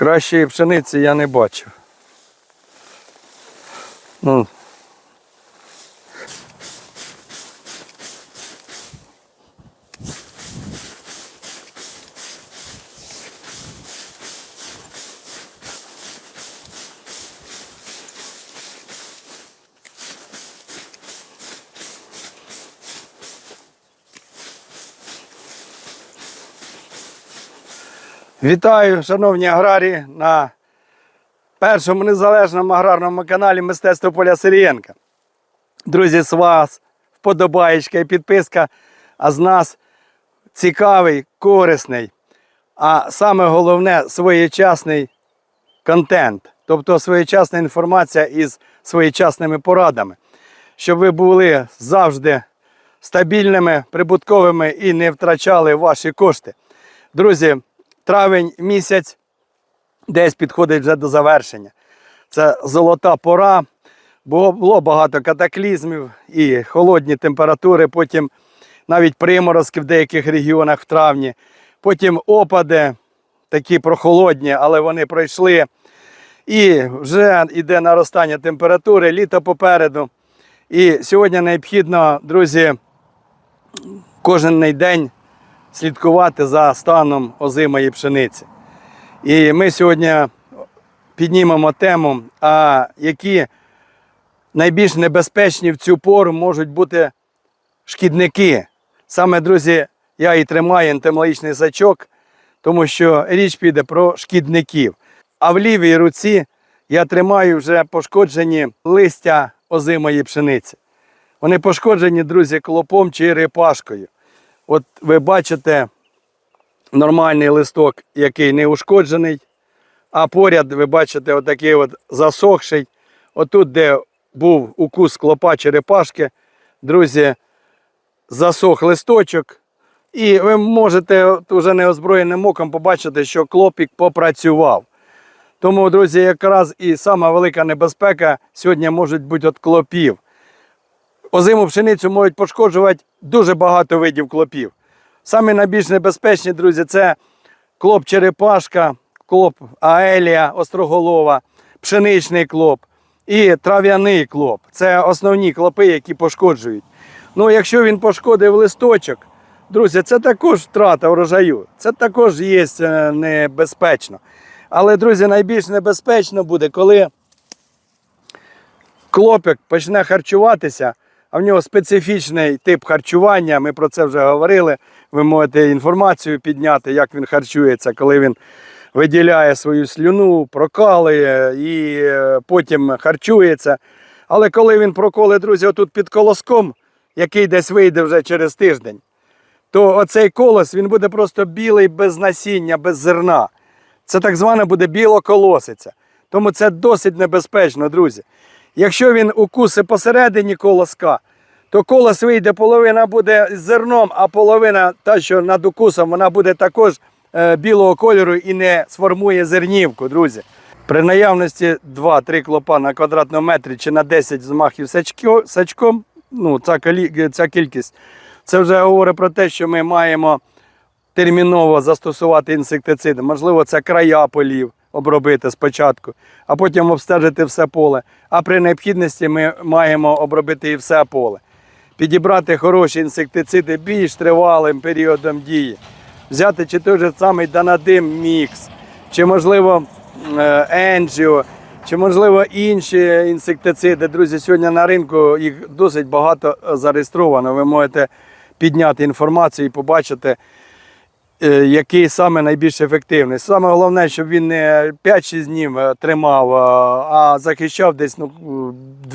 Кращої пшениці я не бачив. Ну, Вітаю, шановні аграрії, на першому незалежному аграрному каналі Мистецтво Поля Сирієнка. Друзі, з вас вподобаєчка і підписка, а з нас цікавий, корисний, а саме головне своєчасний контент, тобто своєчасна інформація із своєчасними порадами, щоб ви були завжди стабільними, прибутковими і не втрачали ваші кошти. Друзі, травень місяць десь підходить вже до завершення. Це золота пора. Було, було багато катаклізмів і холодні температури, потім навіть приморозки в деяких регіонах в травні, потім опади, такі прохолодні, але вони пройшли. І вже йде наростання температури, літо попереду. І сьогодні необхідно, друзі, кожен день слідкувати за станом озимої пшениці. І ми сьогодні піднімемо тему, а які найбільш небезпечні в цю пору можуть бути шкідники. Саме, друзі, я і тримаю ентомологічний сачок, тому що річ піде про шкідників. А в лівій руці я тримаю вже пошкоджені листя озимої пшениці. Вони пошкоджені, друзі, клопом чи репашкою. От ви бачите нормальний листок, який не ушкоджений, а поряд ви бачите отакий от засохший. Отут, де був укус клопа черепашки, друзі, засох листочок. І ви можете уже неозброєним оком побачити, що клопік попрацював. Тому, друзі, якраз і сама велика небезпека сьогодні можуть бути від клопів. Озиму пшеницю можуть пошкоджувати дуже багато видів клопів. Самі найбільш небезпечні, друзі, це клоп черепашка, клоп аелія остроголова, пшеничний клоп і трав'яний клоп. Це основні клопи, які пошкоджують. Ну, якщо він пошкодив листочок, друзі, це також втрата врожаю. Це також є е, небезпечно. Але, друзі, найбільш небезпечно буде, коли клопик почне харчуватися, а в нього специфічний тип харчування. Ми про це вже говорили. Ви можете інформацію підняти, як він харчується, коли він виділяє свою слюну, прокалує і е, потім харчується. Але коли він проколе, друзі, отут під колоском, який десь вийде вже через тиждень, то оцей колос він буде просто білий без насіння, без зерна. Це так звана буде білоколосиця. Тому це досить небезпечно, друзі. Якщо він укуси посередині колоска, то колос вийде, половина буде з зерном, а половина, та, що над укусом, вона буде також е, білого кольору і не сформує зернівку, друзі. При наявності 2-3 клопа на квадратному метрі чи на 10 змахів сачком, ну, ця, ця кількість, це вже говорить про те, що ми маємо терміново застосувати інсектициди. Можливо, це края полів обробити спочатку, а потім обстежити все поле. А при необхідності ми маємо обробити і все поле. Підібрати хороші інсектициди більш тривалим періодом дії. Взяти чи той же самий Данадим Мікс, чи можливо Енджіо, чи можливо інші інсектициди. Друзі, сьогодні на ринку їх досить багато е, зареєстровано. Ви можете підняти інформацію і побачити, який саме найбільш ефективний. Саме головне, щоб він не 5-6 днів е, тримав, а- а захищав десь ну,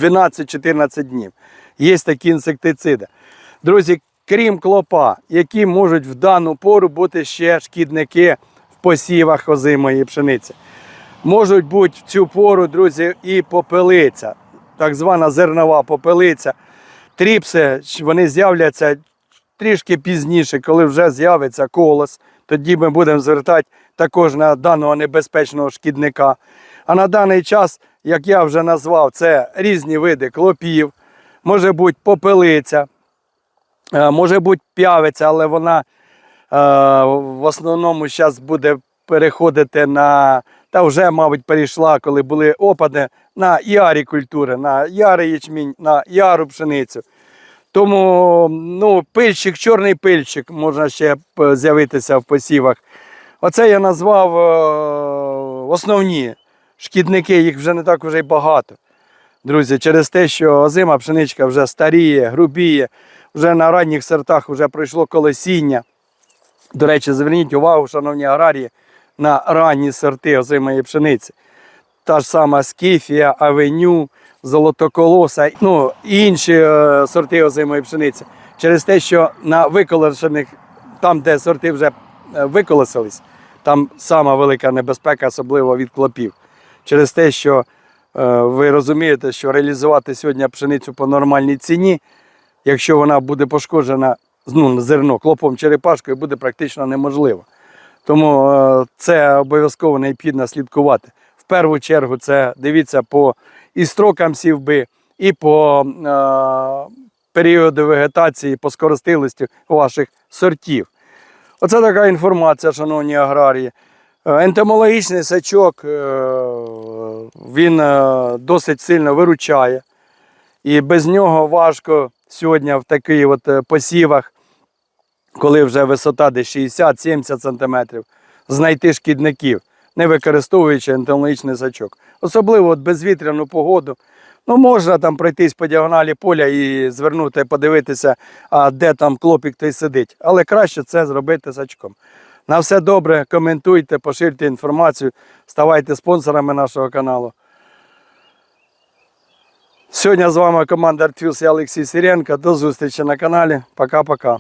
12-14 днів. Є такі інсектициди. Друзі, крім клопа, які можуть в дану пору бути ще шкідники в посівах озимої пшениці. Можуть бути в цю пору, друзі, і попелиця, так звана зернова попелиця. Тріпси вони з'являться трішки пізніше, коли вже з'явиться колос. Тоді ми будемо звертати також на даного небезпечного шкідника. А на даний час, як я вже назвав, це різні види клопів, може бути попелиця, е, може бути п'явиця, але вона е, в основному зараз буде переходити на та вже, мабуть, перейшла, коли були опади на ярі культури, на ярий ячмінь, на яру пшеницю. Тому ну, пильчик, чорний пильчик можна ще з'явитися в посівах. Оце я назвав е, основні шкідники, їх вже не так вже й багато. Друзі, через те, що озима пшеничка вже старіє, грубіє, вже на ранніх сортах вже пройшло колосіння. До речі, зверніть увагу, шановні аграрії, на ранні сорти озимої пшениці. Та ж сама скіфія, авеню, золотоколоса, ну і інші е, сорти озимої пшениці. Через те, що на виколошених, там, де сорти вже е, виколосились, там сама велика небезпека, особливо від клопів. Через те, що е, ви розумієте, що реалізувати сьогодні пшеницю по нормальній ціні, якщо вона буде пошкоджена ну, зерно клопом черепашкою, буде практично неможливо. Тому це обов'язково необхідно слідкувати. В першу чергу це дивіться по і строкам сівби, і по е, періоду вегетації, по скоростилості ваших сортів. Оце така інформація, шановні аграрії. Е, Ентомологічний сачок е, він е, досить сильно виручає. І без нього важко сьогодні в таких от посівах, коли вже висота десь 60-70 см, знайти шкідників, не використовуючи ентомологічний сачок. Особливо от безвітряну погоду. Ну, можна там пройтись по діагоналі поля і звернути, подивитися, а де там клопік той сидить. Але краще це зробити сачком. На все добре, коментуйте, поширюйте інформацію, ставайте спонсорами нашого каналу. Сьогодні з вами команда Артфілс і Олексій Сиренко. До зустрічі на каналі. Пока-пока.